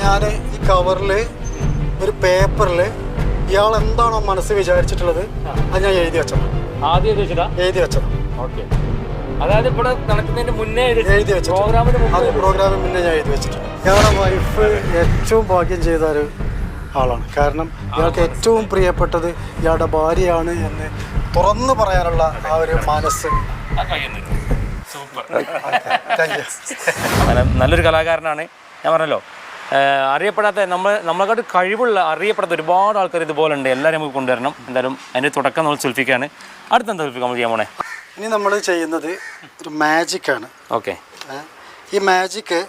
ഞാൻ ഈ കവറിൽ ഒരു പേപ്പറിൽ ഇയാൾ എന്താണോ മനസ്സിൽ വിചാരിച്ചിട്ടുള്ളത് അത് ഞാൻ എഴുതി വെച്ചത് ആദ്യം ഉദ്ദേശിച്ചതാ എഴുതി വെച്ചത് ഓക്കെ. അതായത് ഇവിടെ നടക്കുന്നതിന് മുന്നേ എഴുതി വെച്ചു പ്രോഗ്രാമിന് അത് പ്രോഗ്രാമിന് മുന്നേ ഞാൻ എഴുതി വെച്ചിട്ടുണ്ട് ഞങ്ങളുടെ വൈഫ് ഏറ്റവും ഭാഗ്യം ചെയ്ത ഒരു ആളാണ്. കാരണം ഇയാൾക്ക് ഏറ്റവും പ്രിയപ്പെട്ടത് ഇയാളുടെ ഭാര്യയാണ് എന്ന് തുറന്നു പറയാനുള്ള ആ ഒരു മനസ്സ്. സൂപ്പർ. നല്ലൊരു കലാകാരനാണ്. ഞാൻ പറഞ്ഞല്ലോ അറിയപ്പെടാത്ത നമ്മൾ നമ്മളെക്കാട്ട് കഴിവുള്ള അറിയപ്പെടാത്ത ഒരുപാട് ആൾക്കാർ ഇതുപോലെ ഉണ്ട്. എല്ലാവരും നമുക്ക് കൊണ്ടുവരണം. എന്തായാലും അതിന്റെ തുടക്കം നമ്മൾ സുൽഫിക്കാണ് അടുത്ത എന്താ സുൽഫിക്ക് നമ്മൾ ചെയ്യാൻ പോണേ? ഇനി നമ്മൾ ചെയ്യുന്നത് ഒരു മാജിക്കാണ് ഓക്കെ. ഏ? ഈ മാജിക്ക്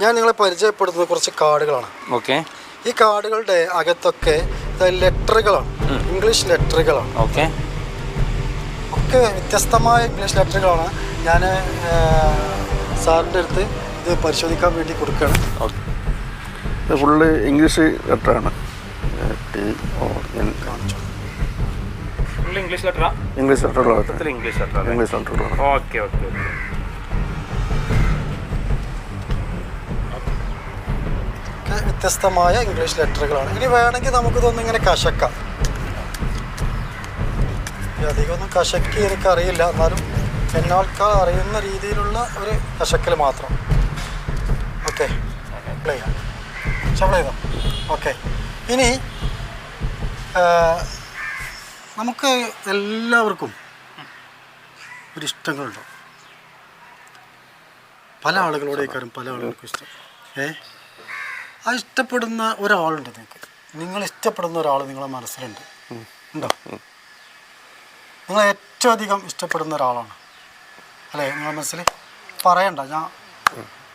ഞാൻ നിങ്ങളെ പരിചയപ്പെടുത്തുന്നത് കുറച്ച് കാർഡുകളാണ്. ഓക്കെ. ഈ കാർഡുകളുടെ അകത്തൊക്കെ ലെറ്ററുകളാണ്. ഇംഗ്ലീഷ് ലെറ്ററുകളാണ്. ഓക്കെ. ഒക്കെ വ്യത്യസ്തമായ ഇംഗ്ലീഷ് ലെറ്ററുകളാണ്. ഞാൻ സാറിന്റെ അടുത്ത് ഇത് പരിശോധിക്കാൻ വേണ്ടി കൊടുക്കുകയാണ്. Okay. Full English ലെറ്ററാണ്. T O N. Full English ലെറ്ററാ? English English letter. English okay okay വ്യത്യസ്തമായ ഇംഗ്ലീഷ് ലെറ്ററുകളാണ്. ഇനി വേണമെങ്കിൽ നമുക്കിതൊന്നും ഇങ്ങനെ കശക്കാം. അധികമൊന്നും കശക്കി എനിക്കറിയില്ല. എന്നാലും എന്നാൾക്കാർ അറിയുന്ന രീതിയിലുള്ള ഒരു കശക്കൽ മാത്രം. ഓക്കെ പ്ലേ ചെയ്യാം. ഷഫിൾ ചെയ്തോ. ഓക്കെ ഇനി നമുക്ക് എല്ലാവർക്കും ഒരു ഇഷ്ടങ്ങളുണ്ടോ പല ആളുകളോടേക്കാരും പല ആളുകൾക്കും ഇഷ്ടം. ഏ? ആ ഇഷ്ടപ്പെടുന്ന ഒരാളുണ്ട് നിങ്ങൾക്ക് നിങ്ങൾ ഇഷ്ടപ്പെടുന്ന ഒരാൾ നിങ്ങളെ മനസ്സിലുണ്ട്. ഉണ്ടോ? നിങ്ങൾ ഏറ്റവും അധികം ഇഷ്ടപ്പെടുന്ന ഒരാളാണ്. അല്ലേ? നിങ്ങളെ മനസ്സിൽ പറയണ്ട. ഞാൻ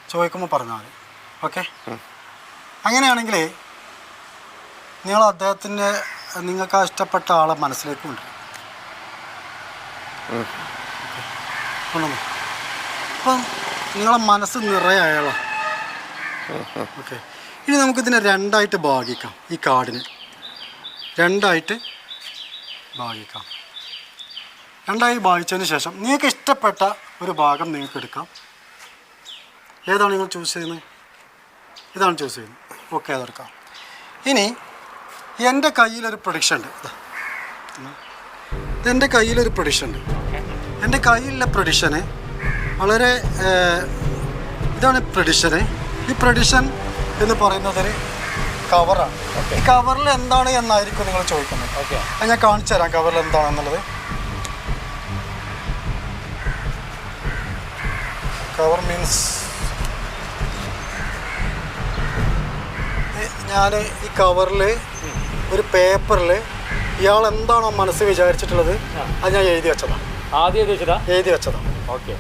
ചോദിക്കുമ്പോൾ പറഞ്ഞാൽ മതി. ഓക്കെ അങ്ങനെയാണെങ്കിൽ നിങ്ങൾ അദ്ദേഹത്തിന്റെ നിങ്ങൾക്ക് ഇഷ്ടപ്പെട്ട ആളെ മനസ്സിലേക്ക് കൊണ്ടുവരും. കൊണ്ടുവന്നു? അപ്പം നിങ്ങളെ മനസ്സ് നിറയെ അയാളാണ് ഓക്കെ. ഇനി നമുക്കിതിനെ രണ്ടായിട്ട് ഭാഗിക്കാം ഈ കാർഡിനെ. രണ്ടായിട്ട് ഭാഗിക്കാം. രണ്ടായി ഭാഗിച്ചതിന് ശേഷം നിങ്ങൾക്ക് ഇഷ്ടപ്പെട്ട ഒരു ഭാഗം നിങ്ങൾക്ക് എടുക്കാം. ഏതാണ് നിങ്ങൾ ചൂസ് ചെയ്യുന്നത്? ഇതാണ് ചൂസ് ചെയ്യുന്നത്. ഓക്കെ കൊടുക്കാം ഇനി എന്റെ കയ്യിലൊരു പ്രൊഡിക്ഷൻ ഉണ്ട്. എന്റെ ഇതെന്റെ കയ്യിലൊരു പ്രൊഡിക്ഷൻ ഉണ്ട്. എന്റെ കയ്യിലുള്ള പ്രൊഡിക്ഷന് വളരെ ഇതാണ് പ്രൊഡിക്ഷന് ഈ പ്രൊഡിഷൻ എന്ന് പറയുന്നതൊരു കവറാണ് ഈ കവറിൽ എന്താണ് എന്നായിരിക്കും നിങ്ങൾ ചോദിക്കുന്നത്. ഓക്കെ അത് ഞാൻ കാണിച്ചു തരാം കവറിൽ എന്താണെന്നുള്ളത്. കവർ മീൻസ് ഞാൻ ഈ കവറിൽ ഒരു പേപ്പറിൽ ഇയാൾ എന്താണോ മനസ്സ് വിചാരിച്ചിട്ടുള്ളത് അത് ഞാൻ എഴുതി വെച്ചതാണ്. ആദ്യം എഴുതി വെച്ചതാ? എഴുതി വെച്ചതാണ്. ഓക്കെ.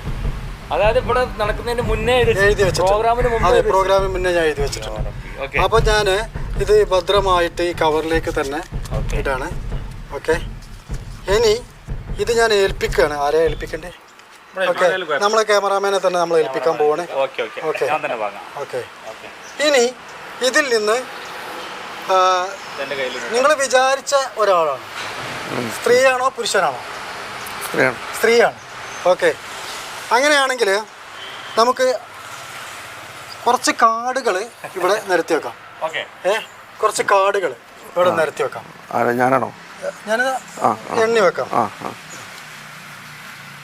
അതായത് ഇവിടെ നടക്കുന്നതിന് മുന്നേ എഴുതി വെച്ചിട്ട്. പ്രോഗ്രാമിന് മുമ്പ് പ്രോഗ്രാമിന് മുന്നേ ഞാൻ എഴുതി വെച്ചിട്ടുണ്ട്. അപ്പൊ അപ്പോൾ ഞാൻ ഇത് ഭദ്രമായിട്ട് ഈ കവറിലേക്ക് തന്നെ ഇട്ടാണ് ഇടാണ്. ഓക്കെ. ഇനി ഇത് ഞാൻ ഏൽപ്പിക്കുകയാണ് ആരെയാ ഏൽപ്പിക്കണ്ടേ? ഓക്കെ. നമ്മളെ ക്യാമറാമാനെ തന്നെ നമ്മൾ ഏൽപ്പിക്കാൻ പോവാണ്. Okay okay. ഓക്കെ. ഞാൻ തന്നെ വാങ്ങാം. ഓക്കെ. ഓക്കെ. ഇനി ഇതിൽ നിന്ന് നിങ്ങൾ വിചാരിച്ച ഒരാളാണ്. സ്ത്രീയാണോ പുരുഷനാണോ? സ്ത്രീയാണ്. ഓക്കെ. അങ്ങനെയാണെങ്കിൽ നമുക്ക് കുറച്ച് കാർഡുകൾ ഇവിടെ നിരത്തി വെക്കാം. ഓക്കെ. ഏ? കുറച്ച് കാർഡുകൾ ഇവിടെ നിരത്തി വെക്കാം. ഞാനാണോ? ഞാനിത് എണ്ണി വെക്കാം.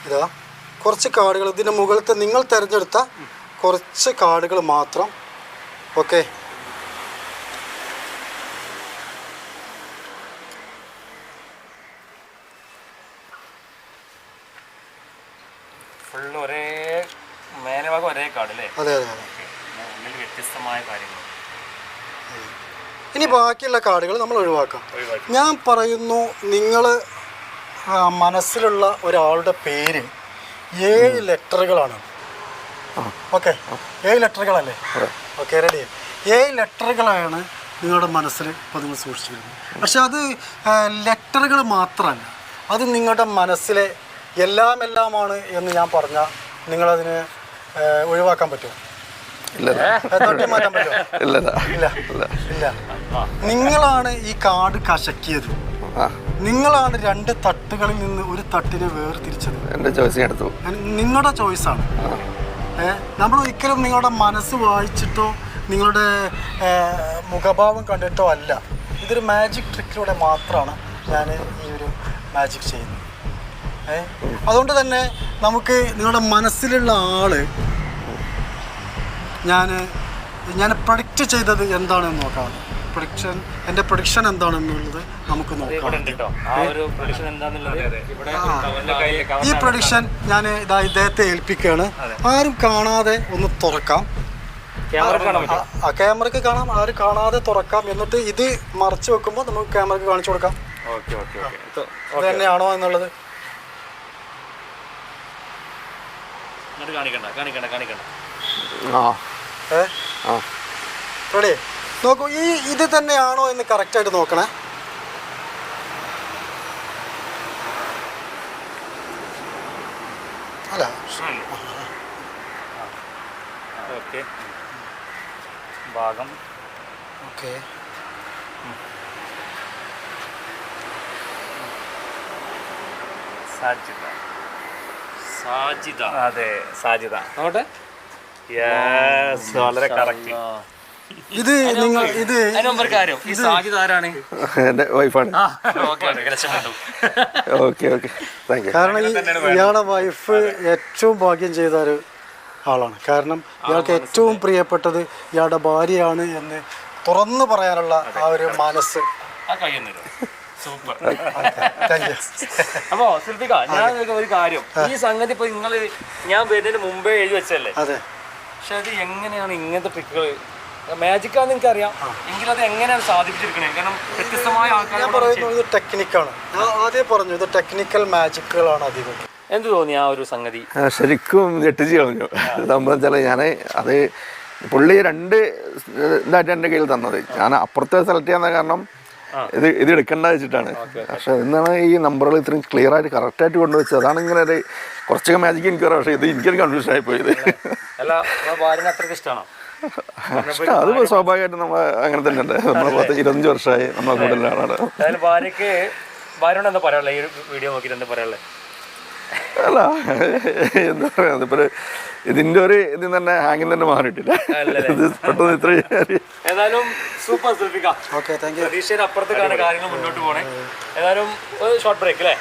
ഇതാ കുറച്ച് കാർഡുകൾ ഇതിന്റെ മുകളിലത്തെ നിങ്ങൾ തിരഞ്ഞെടുത്ത കുറച്ച് കാർഡുകൾ മാത്രം. ഓക്കെ. ഫുള്ള് ഒരേ മേലെ ഭാഗം ഒരേ കാർഡ് അല്ലേ? അതെ അതെ അതെ. ഉള്ളിൽ വ്യത്യസ്തമായ കാര്യങ്ങൾ. ഇനി ബാക്കിയുള്ള കാർഡുകൾ നമ്മൾ ഒഴിവാക്കാം. ഞാൻ പറയുന്നു നിങ്ങൾ മനസ്സിലുള്ള ഒരാളുടെ പേര് ഏഴ് ലെറ്ററുകളാണ്. ഓക്കെ. ഏഴ് ലെറ്ററുകളല്ലേ. ഓക്കെ റെഡി ഏഴ് ലെറ്ററുകളാണ് നിങ്ങളുടെ മനസ്സിൽ ഇപ്പോൾ നിങ്ങൾ സൂക്ഷിച്ചിരുന്നത് പക്ഷെ അത് ലെറ്ററുകൾ മാത്രമല്ല. അത് നിങ്ങളുടെ മനസ്സിലെ എല്ലാം എല്ലാമാണ് എന്ന് ഞാൻ പറഞ്ഞാൽ നിങ്ങളതിന് ഒഴിവാക്കാൻ പറ്റുമോ? ഇല്ല അത് തട്ടി മാറ്റാൻ പറ്റുമോ? ഇല്ല ഇല്ല ഇല്ല. ഇല്ല. നിങ്ങളാണ് ഈ കാട് കശക്കിയത്. നിങ്ങളാണ് രണ്ട് തട്ടുകളിൽ നിന്ന് ഒരു തട്ടിനെ വേർതിരിച്ചത്. എന്റെ ചോയ്സ് എടുത്തു. നിങ്ങളുടെ ചോയ്സാണ്. ആണ് നമ്മൾ ഒരിക്കലും നിങ്ങളുടെ മനസ്സ് വായിച്ചിട്ടോ നിങ്ങളുടെ മുഖഭാവം കണ്ടിട്ടോ അല്ല. ഇതൊരു മാജിക് ട്രിക്കിലൂടെ മാത്രമാണ് ഞാൻ ഈ ഒരു മാജിക് ചെയ്യുന്നത്. അതുകൊണ്ട് തന്നെ നമുക്ക് നിങ്ങളുടെ മനസ്സിലുള്ള ആൾ ഞാൻ ഞാൻ പ്രൊഡിക്റ്റ് ചെയ്തത് എന്താണെന്ന് നോക്കാം. പ്രൊഡിക്ഷൻ എന്റെ പ്രൊഡിക്ഷൻ എന്താണെന്നുള്ളത് നമുക്ക് നോക്കാം. ഈ പ്രൊഡിക്ഷൻ ഞാൻ ഇതാ ഇദ്ദേഹത്തെ ഏൽപ്പിക്കുകയാണ് ആരും കാണാതെ ഒന്ന് തുറക്കാം. ആ ക്യാമറക്ക് കാണാം. ആരും കാണാതെ തുറക്കാം. എന്നിട്ട് ഇത് മറച്ചു വെക്കുമ്പോൾ നമുക്ക് ക്യാമറക്ക് കാണിച്ചു കൊടുക്കാം. Okay okay okay. ഇത് തന്നെയാണോ എന്നുള്ളത്? എന്നിട്ട് കാണിക്കണ്ട കാണിക്കണ്ട കാണിക്കണ്ട. ആ. ഏ? ആ. റെഡി. നോക്കൂ ഈ ഇത് തന്നെയാണോ എന്ന് കറക്റ്റായിട്ട് നോക്കണേ. അല്ല. ഓക്കെ. ഭാഗം. ഓക്കെ. സാജിദ. സാജിദ. അതെ സാജിദ. നോട്ടെ യെസ് വളരെ കറക്റ്റ് ഇത് നിങ്ങൾ ഇത് ഈ സാജിദ ആരാണ്? എന്റെ വൈഫാണ് ഓക്കെ ഓക്കെ രക്ഷപ്പെട്ടു ഓക്കെ ഓക്കെ താങ്ക് യു കാരണം ഈ ഇയാളുടെ വൈഫ് ഏറ്റവും ഭാഗ്യം ചെയ്ത ഒരു ആളാണ്. കാരണം ഇയാൾക്ക് ഏറ്റവും പ്രിയപ്പെട്ടത് ഇയാളുടെ ഭാര്യയാണ് എന്ന് തുറന്നു പറയാനുള്ള ആ ഒരു മനസ്സ്. സൂപ്പർ അപ്പോ സുൽഫിക്ക ഞാൻ ഒരു കാര്യം. ഈ സംഗതി ഇപ്പൊ നിങ്ങൾ ഞാൻ വരുന്നതിന് മുമ്പേ എഴുതി വെച്ചല്ലേ അതെ. പക്ഷെ അത് എങ്ങനെയാണ് ഇങ്ങനത്തെ ട്രിക്കുകൾ മാജിക്കാന്ന് എനിക്കറിയാം. എങ്കിലും അത് എങ്ങനെയാണ് സാധിപ്പിച്ചിരിക്കുന്നത് കാരണം വ്യത്യസ്തമായ ആൾക്കാർ ഞാൻ പറയുന്നു ടെക്നിക്കാണ് ഞാൻ ആദ്യം പറഞ്ഞു ഇത് ടെക്നിക്കൽ മാജിക്കുകളാണ് അധികം. എന്ത് തോന്നി ആ ഒരു സംഗതി? ശരിക്കും ഞെട്ടിച്ച് കളഞ്ഞു. സംഭവം വെച്ചാൽ ഞാൻ അത് പുള്ളി രണ്ട് ഇതായിട്ട് എന്റെ കയ്യിൽ തന്നത്. ഞാൻ അപ്പുറത്തെ സെലക്ട് ചെയ്യാൻ കാരണം ഇത് ഇത് എടുക്കണ്ട വെച്ചിട്ടാണ്. പക്ഷെ എന്നാണ് ഈ നമ്പറുകൾ ഇത്രയും ക്ലിയർ ആയിട്ട് കറക്റ്റായിട്ട് കൊണ്ടുവച്ചത് അതാണ് ഇങ്ങനെ ഒരു കുറച്ചൊക്കെ മാജിക് എനിക്ക് പറയാം. പക്ഷേ ഇത് എനിക്കൊരു കൺഫ്യൂഷൻ ആയി പോയത് ഇഷ്ടം. അത് സ്വാഭാവികമായിട്ടും നമ്മൾ അങ്ങനെ തന്നെ ഉണ്ട്. നമ്മളെ പത്ത് ഇരുപത്തഞ്ച് വർഷമായി നമ്മളെ കൂടുതലാണ് ഭാര്യക്ക് ഭാര്യയോട് എന്താ പറയാനുള്ളത് ഈ വീഡിയോ നോക്കിയിട്ട് എന്താ പറയാനുള്ളത് അല്ല എന്താ പറയാ ഇതിന്റെ ഒരു ഇതിൽ തന്നെ ഹാങ്ങിൽ തന്നെ മാറിയിട്ടില്ല? ഇത് പെട്ടെന്ന് ഇത്ര ഏതായാലും സൂപ്പർ യു പ്രതീക്ഷയുടെ അപ്പുറത്തേക്കാണ് കാര്യങ്ങൾ മുന്നോട്ട് പോണേ. ഏതായാലും ഒരു ഷോർട്ട് ബ്രേക്ക് അല്ലേ?